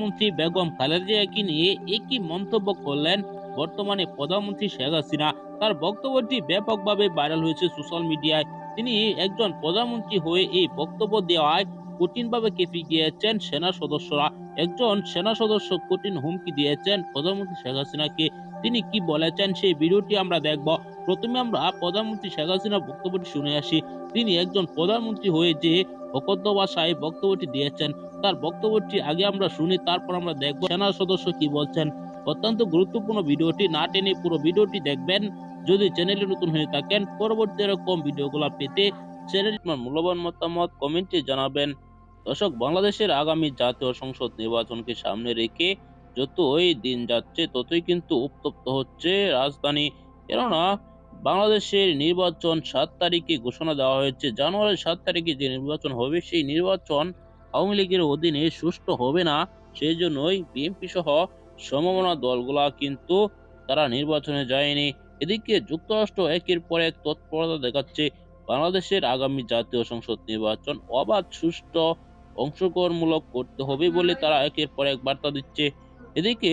মন্ত্রী বেগম খালেদা জিয়াকে নিয়ে একই মন্তব্য করলেন বর্তমানে প্রধানমন্ত্রী শেখ হাসিনা। তার বক্তব্যটি ব্যাপকভাবে ভাইরাল হয়েছে সোশ্যাল মিডিয়ায়। তিনি একজন প্রধানমন্ত্রী হয়ে এই বক্তব্য দেওয়ায় কঠিনভাবে কেঁপে গিয়েছেন সেনা সদস্যরা। একজন সেনা সদস্য কঠিন হুমকি দিয়েছেন প্রধানমন্ত্রী শেখ হাসিনাকে। তিনি কি বলেছেন সেই ভিডিওটি আমরা দেখব। প্রথমে আমরা প্রধানমন্ত্রী শেখ হাসিনার বক্তব্যটি শুনে আসি। তিনি একজন প্রধানমন্ত্রী হয়ে যে অকথ্য ভাষায় বক্তব্যটি দিয়েছেন, তার বক্তব্যটি আগে আমরা শুনি, তারপর আমরা দেখব সেনা সদস্য কি বলছেন। অত্যন্ত গুরুত্বপূর্ণ ভিডিওটি, না টেনে পুরো ভিডিওটি দেখবেন। যদি চ্যানেলে নতুন হয়ে থাকেন, পরবর্তী এরকম ভিডিওগুলো পেতে চ্যানেল মূল্যবান মতামত কমেন্টে জানাবেন। দর্শক, বাংলাদেশের আগামী জাতীয় সংসদ নির্বাচনকে সামনে রেখে যতই দিন যাচ্ছে, ততই কিন্তু উত্তপ্ত হচ্ছে রাজধানী। কেননা বাংলাদেশের নির্বাচন সাত তারিখে ঘোষণা দেওয়া হয়েছে। জানুয়ারির সাত তারিখে যে নির্বাচন হবে, সেই নির্বাচন আওয়ামী লীগের অধীনে সুষ্ঠু হবে না। সেই জন্যই বিএনপি সহ সমমনা দলগুলা কিন্তু তারা নির্বাচনে যায়নি। এদিকে যুক্তরাষ্ট্র একের পর এক তৎপরতা দেখাচ্ছে, বাংলাদেশের আগামী জাতীয় সংসদ নির্বাচন অবাধ, সুষ্ঠু, অংশগ্রহণমূলক করতে হবে বলে তারা একের পর এক বার্তা দিচ্ছে। এদিকে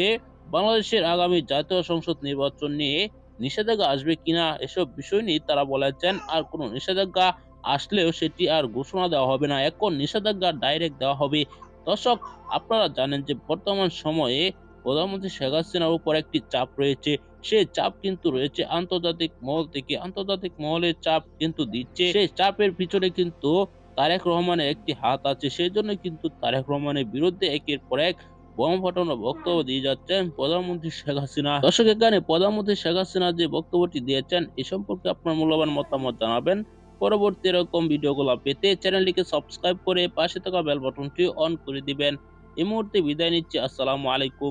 বাংলাদেশের আগামী জাতীয় সংসদ নির্বাচন নিয়ে নিষেধাজ্ঞা আসবে কিনা এসব বিষয় নিয়ে তারা বলেছেন, আর কোনো নিষেধাজ্ঞা আসলেও সেটি আর ঘোষণা দেওয়া হবে না। এখন নিষেধাজ্ঞা ডাইরেক্ট দেওয়া হবে। দর্শক, আপনারা জানেন যে বর্তমান সময়ে প্রধানমন্ত্রী শেখ হাসিনার উপর একটি চাপ রয়েছে। সেই চাপ কিন্তু রয়েছে আন্তর্জাতিক মহল থেকে। আন্তর্জাতিক মহলের চাপ কিন্তু দিচ্ছে। সেই চাপের পিছনে কিন্তু তারেক রহমানের একটি হাত আছে। সেই জন্য কিন্তু তারেক রহমানের বিরুদ্ধে একের পর এক বোমা ফাটানো বক্তব্য দিয়ে যাচ্ছেন প্রধানমন্ত্রী শেখ হাসিনা। দর্শক, এখানে প্রধানমন্ত্রী শেখ হাসিনা যে বক্তব্যটি দিয়েছেন, এ সম্পর্কে আপনার মূল্যবান মতামত জানাবেন। পরবর্তী এরকম ভিডিওগুলো পেতে চ্যানেলটিকে সাবস্ক্রাইব করে পাশে থাকা বেল বাটনটি অন করে দিবেন। এই মুহূর্তে বিদায় নিচ্ছি। আসসালামু আলাইকুম।